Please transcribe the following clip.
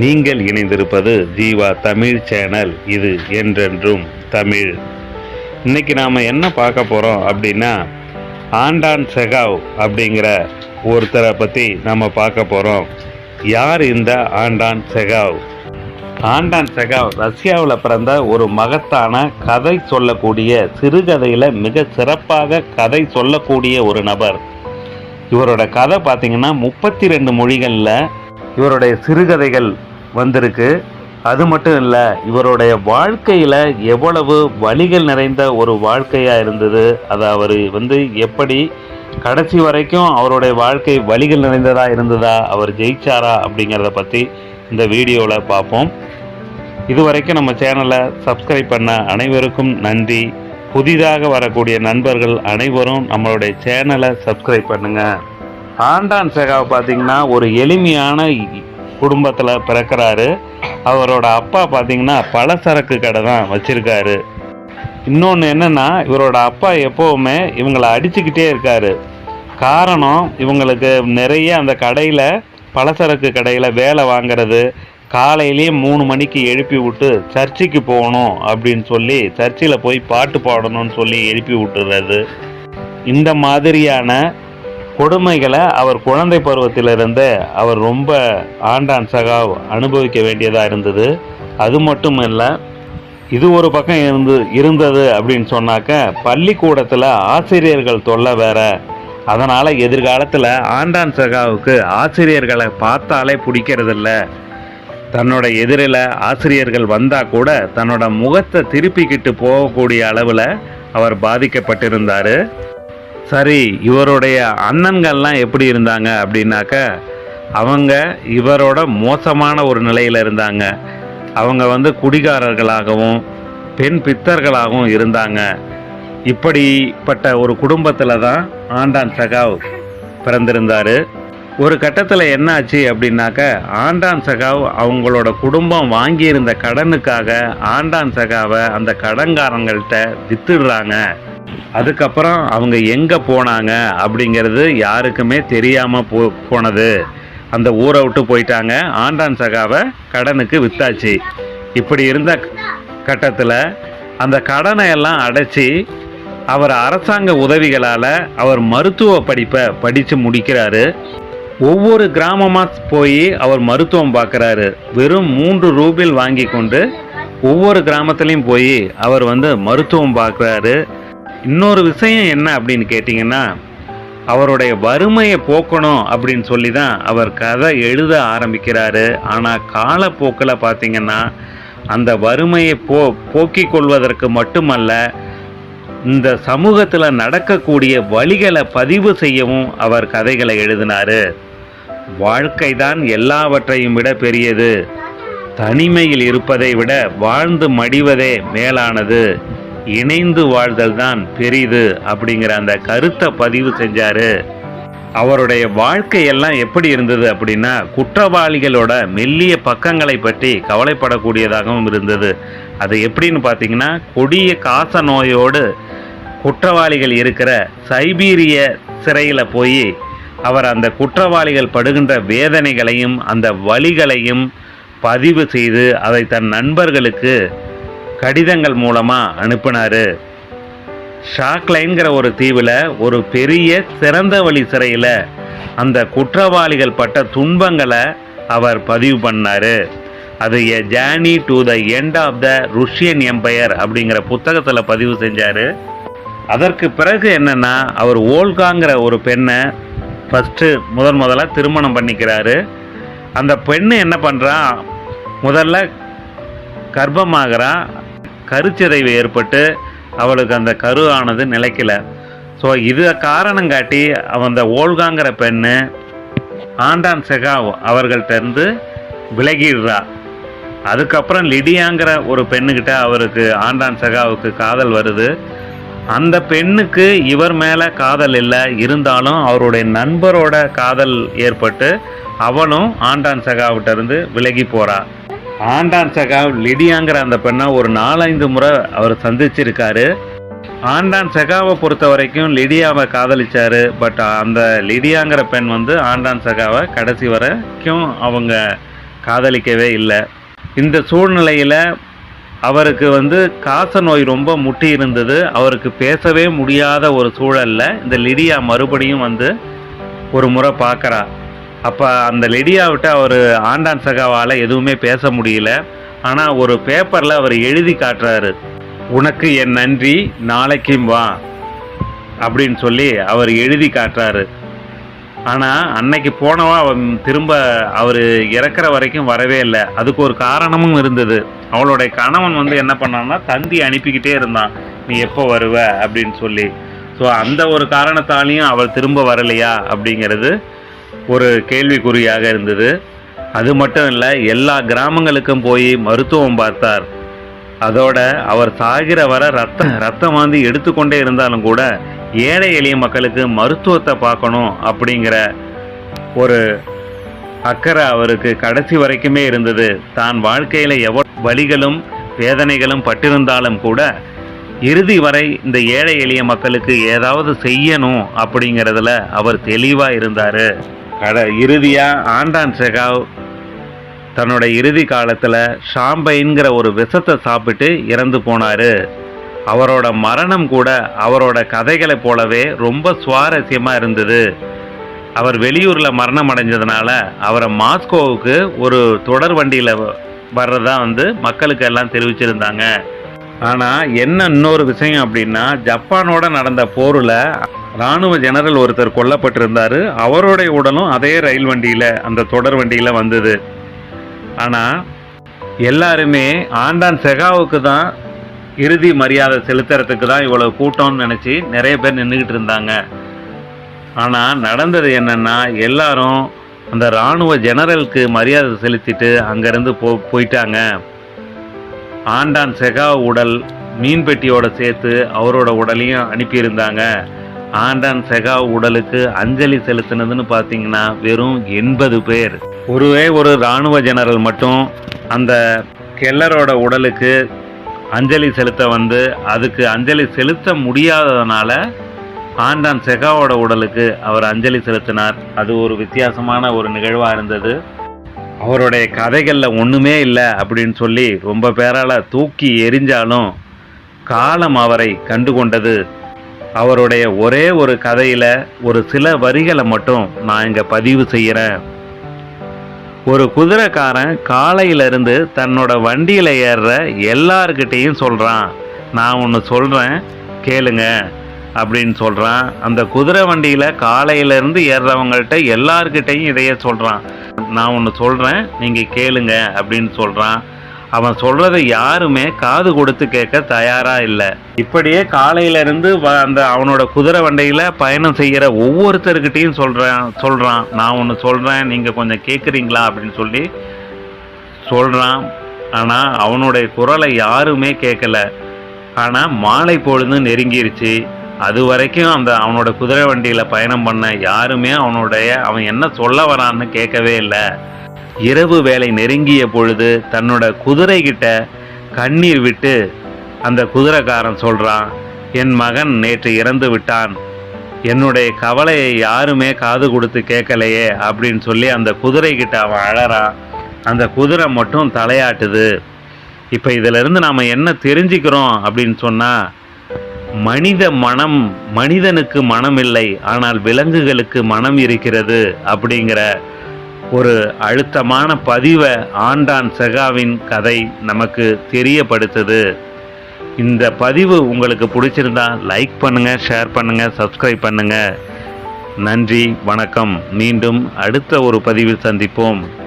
நீங்கள் இணைந்திருப்பது ஜீவா தமிழ் சேனல். இது என்றென்றும் தமிழ். இன்னைக்கு நாம் என்ன பார்க்க போகிறோம் அப்படின்னா ஆண்டான் செகாவ் அப்படிங்கிற ஒருத்தரை பற்றி நம்ம பார்க்க போகிறோம் யார் இந்த ஆண்டான் செகாவ்? ஆண்டான் செகாவ் ரஷ்யாவில் பிறந்த ஒரு மகத்தான கதை சொல்லக்கூடிய சிறுகதையில் மிக சிறப்பாக கதை சொல்லக்கூடிய ஒரு நபர். இவரோட கதை பார்த்தீங்கன்னா முப்பத்தி ரெண்டு மொழிகளில் இவருடைய சிறுகதைகள் வந்திருக்கு. அது மட்டும் இல்லை இவருடைய வாழ்க்கையில் எவ்வளவு வழிகள் நிறைந்த ஒரு வாழ்க்கையாக இருந்தது அதை அவர் வந்து எப்படி கடைசி வரைக்கும் அவருடைய வாழ்க்கை வழிகள் நிறைந்ததாக இருந்ததா அவர் ஜெயிச்சாரா அப்படிங்கிறத பற்றி இந்த வீடியோவில் பார்ப்போம். இதுவரைக்கும் நம்ம சேனலை சப்ஸ்கிரைப் பண்ண அனைவருக்கும் நன்றி. புதிதாக வரக்கூடிய நண்பர்கள் அனைவரும் நம்மளுடைய சேனலை சப்ஸ்கிரைப் பண்ணுங்கள் ஆண்டான் செகாவை பார்த்தீங்கன்னா ஒரு எளிமையான குடும்பத்தில் பிறக்கிறாரு. அவரோட அப்பா பார்த்தீங்கன்னா பலசரக்கு கடை தான் வச்சுருக்காரு. இன்னொன்று என்னென்னா இவரோட அப்பா எப்போவுமே இவங்களை அடிச்சுக்கிட்டே இருக்காரு. காரணம் இவங்களுக்கு நிறைய அந்த கடையில் பலசரக்கு கடையில் வேலை வாங்குறது காலையிலேயே மூணு மணிக்கு எழுப்பி விட்டு சர்ச்சுக்கு போகணும் அப்படின்னு சொல்லி சர்ச்சில் போய் பாட்டு பாடணும்னு சொல்லி எழுப்பி விட்டுறது. இந்த மாதிரியான கொடுமைகளை அவர் குழந்தை பருவத்திலிருந்து அவர் ரொம்ப ஆண்டான் சகாவ் அனுபவிக்க வேண்டியதாக இருந்தது. அது மட்டும் இல்லை இது ஒரு பக்கம் இருந்து இருந்தது அப்படின்னு சொன்னாக்க பள்ளிக்கூடத்தில் ஆசிரியர்கள் தொல்லை வேற. அதனால் எதிர்காலத்தில் ஆண்டான் சகாவுக்கு ஆசிரியர்களை பார்த்தாலே பிடிக்கிறதில்ல. தன்னோட எதிரில் ஆசிரியர்கள் வந்தால் கூட தன்னோட முகத்தை திருப்பிக்கிட்டு போகக்கூடிய அளவில் அவர் பாதிக்கப்பட்டிருந்தார். சரி இவருடைய அண்ணன்கள்லாம் எப்படி இருந்தாங்க அப்படின்னாக்க அவங்க இவரோட மோசமான ஒரு நிலையில் இருந்தாங்க. அவங்க வந்து குடிகாரர்களாகவும் பெண் பித்தர்களாகவும் இருந்தாங்க. இப்படிப்பட்ட ஒரு குடும்பத்தில் தான் ஆண்டான் சகாவ் பிறந்திருந்தார். ஒரு கட்டத்தில் என்ன ஆச்சு அப்படின்னாக்க ஆண்டான் சகாவ் அவங்களோட குடும்பம் வாங்கியிருந்த கடனுக்காக ஆண்டான் சகாவை அந்த கடன்காரங்கள்ட்ட வித்துடுறாங்க. அதுக்கப்புறம் அவங்க எங்கே போனாங்க அப்படிங்கிறது யாருக்குமே தெரியாமல் போ போனது. அந்த ஊரை விட்டு போயிட்டாங்க. ஆண்டான் சகாவை கடனுக்கு வித்தாச்சு. இப்படி இருந்த கட்டத்தில் அந்த கடனை எல்லாம் அடைச்சி அவர் அரசாங்க உதவிகளால் அவர் மருத்துவ படிப்பை படித்து முடிக்கிறாரு. ஒவ்வொரு கிராமமாக போய் அவர் மருத்துவம் பார்க்குறாரு வெறும் மூன்று ரூபில் வாங்கி கொண்டு ஒவ்வொரு கிராமத்துலேயும் போய் அவர் வந்து மருத்துவம் பார்க்குறாரு இன்னொரு விஷயம் என்ன அப்படின்னு கேட்டிங்கன்னா அவருடைய வறுமையை போக்கணும் அப்படின்னு சொல்லி தான் அவர் கதை எழுத ஆரம்பிக்கிறாரு. ஆனால் காலப்போக்கில் பார்த்திங்கன்னா அந்த வறுமையை போ போக்கிக் கொள்வதற்கு மட்டுமல்ல இந்த சமூகத்தில் நடக்கக்கூடிய வழிகளை பதிவு செய்யவும் அவர் கதைகளை எழுதினாரு. வாழ்க்கை தான் எல்லாவற்றையும் விட பெரியது. தனிமையில் இருப்பதை விட வாழ்ந்து மடிவதே மேலானது. இணைந்து வாழ்தல் தான் பெரிது அப்படிங்கிற அந்த கருத்தை பதிவு செஞ்சாரு. அவருடைய வாழ்க்கையெல்லாம் எப்படி இருந்தது அப்படின்னா குற்றவாளிகளோட மெல்லிய பக்கங்களை பற்றி கவலைப்படக்கூடியதாகவும் இருந்தது. அது எப்படின்னு பார்த்தீங்கன்னா கொடிய காச நோயோடு குற்றவாளிகள் இருக்கிற சைபீரிய சிறையில் போய் அவர் அந்த குற்றவாளிகள் படுகின்ற வேதனைகளையும் அந்த வழிகளையும் பதிவு செய்து அதை தன் நண்பர்களுக்கு கடிதங்கள் மூலமாக அனுப்பினார். ஷாக்லைன்கிற ஒரு தீவில் ஒரு பெரிய சிறந்த வழி சிறையில் அந்த குற்றவாளிகள் பட்ட துன்பங்களை அவர் பதிவு பண்ணார். அது a journey to the end of the Russian Empire அப்படிங்கிற புத்தகத்தில் பதிவு செஞ்சார். அதற்கு பிறகு என்னென்னா அவர் ஓல்காங்கிற ஒரு பெண்ணை ஃபஸ்ட்டு முதன் முதலாக திருமணம் பண்ணிக்கிறாரு. அந்த பெண்ணு என்ன பண்ணுறான் முதல்ல கர்ப்பமாகிறான் கருச்சிதைவு ஏற்பட்டு அவளுக்கு அந்த கரு ஆனது நிலைக்கல. ஸோ இது காரணம் காட்டி அவன் அந்த ஓல்காங்கிற பெண்ணு ஆண்டான் செகாவ் அவர்கள்ட்ட இருந்து விலகிடுறா. அதுக்கப்புறம் லிடியாங்கிற ஒரு பெண்ணுக்கிட்ட அவருக்கு ஆண்டான் செகாவுக்கு காதல் வருது. அந்த பெண்ணுக்கு இவர் மேலே காதல் இல்லை இருந்தாலும் அவருடைய நண்பரோட காதல் ஏற்பட்டு அவனும் ஆண்டான் சகாவிட்டருந்து விலகி போகிறான் ஆண்டான் சகாவ் லிடியாங்கிற அந்த பெண்ணை ஒரு நாலஞ்சு முறை அவர் சந்திச்சிருக்காரு. ஆண்டான் சகாவை பொறுத்த வரைக்கும் லிடியாவை காதலிச்சாரு. பட் அந்த லிடியாங்கிற பெண் வந்து ஆண்டான் சகாவை கடைசி வரைக்கும் அவங்க காதலிக்கவே இல்லை. இந்த சூழ்நிலையில் அவருக்கு வந்து காச நோய் ரொம்ப முட்டி இருந்தது. அவருக்கு பேசவே முடியாத ஒரு சூழல்ல இந்த லிடியா மறுபடியும் வந்து ஒரு முறை பார்க்குறா. அப்போ அந்த லெடியாவிட்ட அவர் ஆண்டான் சகாவால் எதுவுமே பேச முடியல. ஆனால் ஒரு பேப்பரில் அவர் எழுதி காட்டுறாரு. உனக்கு என் நன்றி நாளைக்கும் வா அப்படின்னு சொல்லி அவர் எழுதி காட்டுறாரு. ஆனால் அன்னைக்கு போனவா அவன் திரும்ப அவர் இறக்குற வரைக்கும் வரவே இல்லை. அதுக்கு ஒரு காரணமும் இருந்தது. அவளுடைய கணவன் வந்து என்ன பண்ணான்னா தந்தி அனுப்பிக்கிட்டே இருந்தான். நீ எப்போ வருவ? அப்படின்னு சொல்லி. ஸோ அந்த ஒரு காரணத்தாலையும் அவள் திரும்ப வரலையா அப்படிங்கிறது ஒரு கேள்விக்குறியாக இருந்தது. அது மட்டும் இல்லை எல்லா கிராமங்களுக்கும் போய் மருத்துவம் பார்த்தார். அதோட அவர் சாகிற வர ரத்தம் ரத்தம் வந்து எடுத்துக்கொண்டே இருந்தாலும் கூட ஏழை எளிய மக்களுக்கு மருத்துவத்தை பார்க்கணும் அப்படிங்கிற ஒரு அக்கறை அவருக்கு கடைசி வரைக்குமே இருந்தது. தான் வாழ்க்கையில் எவ்வளோ வழிகளும் வேதனைகளும் பட்டிருந்தாலும் கூட இறுதி வரை இந்த ஏழை எளிய மக்களுக்கு ஏதாவது செய்யணும் அப்படிங்கிறதுல அவர் தெளிவாக இருந்தார். கட இறுதியாக ஆண்டான் செகாவ் தன்னோட இறுதி காலத்தில் ஷாம்பைங்கிற ஒரு விஷத்தை சாப்பிட்டு இறந்து போனார். அவரோட மரணம் கூட அவரோட கதைகளை போலவே ரொம்ப சுவாரஸ்யமாக இருந்தது. அவர் வெளியூரில் மரணம் அடைஞ்சதுனால அவரை மாஸ்கோவுக்கு ஒரு தொடர் வண்டியில் வர்றதா வந்து மக்களுக்கு எல்லாம் தெரிவிச்சிருந்தாங்க. ஆனால் என்ன இன்னொரு விஷயம் அப்படின்னா ஜப்பானோட நடந்த போரில் ராணுவ ஜெனரல் ஒருத்தர் கொல்லப்பட்டிருந்தார். அவருடைய உடலும் அதே ரயில் வண்டியில் அந்த தொடர் வண்டியில் வந்தது. ஆனால் எல்லாருமே ஆண்டான் செகாவுக்கு தான் இறுதி மரியாதை செலுத்துறதுக்கு தான் இவ்வளோ கூட்டம்னு நினச்சி நிறைய பேர் நின்றுக்கிட்டு இருந்தாங்க. ஆனால் நடந்தது என்னென்னா எல்லாரும் அந்த இராணுவ ஜெனரலுக்கு மரியாதை செலுத்திட்டு அங்கேருந்து போ போயிட்டாங்க. ஆண்டான் செகா உடல் மீன் பெட்டியோட சேர்த்து அவரோட உடலையும் அனுப்பியிருந்தாங்க. ஆண்டான் செகாவ் உடலுக்கு அஞ்சலி செலுத்தினதுன்னு பார்த்தீங்கன்னா வெறும் எண்பது பேர். ஒருவே ஒரு இராணுவ ஜெனரல் மட்டும் அந்த கெல்லரோட உடலுக்கு அஞ்சலி செலுத்த வந்து அதுக்கு அஞ்சலி செலுத்த முடியாததுனால ஆண்டான் செகாவோட உடலுக்கு அவர் அஞ்சலி செலுத்தினார். அது ஒரு வித்தியாசமான ஒரு நிகழ்வாக இருந்தது. அவருடைய கதைகளில் ஒன்றுமே இல்லை அப்படின்னு சொல்லி ரொம்ப பேரால் தூக்கி எரிஞ்சாலும் காலம் அவரை கண்டுகொண்டது அவருடைய ஒரே ஒரு கதையில் ஒரு சில வரிகளை மட்டும் நான் இங்கே பதிவு செய்கிறேன் ஒரு குதிரைக்காரன் காலையிலிருந்து தன்னோட வண்டியில் ஏறுற எல்லார்கிட்டேயும் சொல்கிறான் நான் ஒன்று சொல்கிறேன் கேளுங்க அப்படின்னு சொல்கிறான் அந்த குதிரை வண்டியில் காலையிலேருந்து ஏறுறவங்கள்ட்ட எல்லார்கிட்டையும் இதையே சொல்கிறான் நான் ஒன்று சொல்கிறேன் நீங்கள் கேளுங்க அப்படின்னு சொல்கிறான் அவன் சொல்கிறத யாருமே காது கொடுத்து கேட்க தயாராக இல்லை. இப்படியே காலையில இருந்து அந்த அவனோட குதிரை வண்டியில் பயணம் செய்கிற ஒவ்வொருத்தருக்கிட்டையும் சொல்கிறேன் சொல்கிறான் நான் ஒன்று சொல்கிறேன் நீங்கள் கொஞ்சம் கேட்குறீங்களா அப்படின்னு சொல்லி சொல்கிறான் ஆனால் அவனுடைய குரலை யாருமே கேட்கல. ஆனால் மாலை பொழுது நெருங்கிருச்சு. அது வரைக்கும் அந்த அவனோட குதிரை வண்டியில் பயணம் பண்ண யாருமே அவனுடைய அவன் என்ன சொல்ல வரான்னு கேட்கவே இல்லை. இரவு வேலை நெருங்கிய பொழுது தன்னோட குதிரைகிட்ட கண்ணீர் விட்டு அந்த குதிரைக்காரன் சொல்கிறான் என் மகன் நேற்று இறந்து விட்டான். என்னுடைய கவலையை யாருமே காது கொடுத்து கேட்கலையே அப்படின்னு சொல்லி அந்த குதிரை கிட்ட அவன் அழறான். அந்த குதிரை மட்டும் தலையாட்டுது. இப்போ இதிலிருந்து நாம் என்ன தெரிஞ்சுக்கிறோம் அப்படின்னு சொன்னால் மனித மனம் மனிதனுக்கு மனம் இல்லை ஆனால் விலங்குகளுக்கு மனம் இருக்கிறது அப்படிங்கிற ஒரு அழுத்தமான பதிவை ஆண்டான் செகாவின் கதை நமக்கு தெரியப்படுத்துது. இந்த பதிவு உங்களுக்கு பிடிச்சிருந்தா லைக் பண்ணுங்கள் ஷேர் பண்ணுங்கள் சப்ஸ்கிரைப் பண்ணுங்கள் நன்றி வணக்கம். மீண்டும் அடுத்த ஒரு பதிவில் சந்திப்போம்.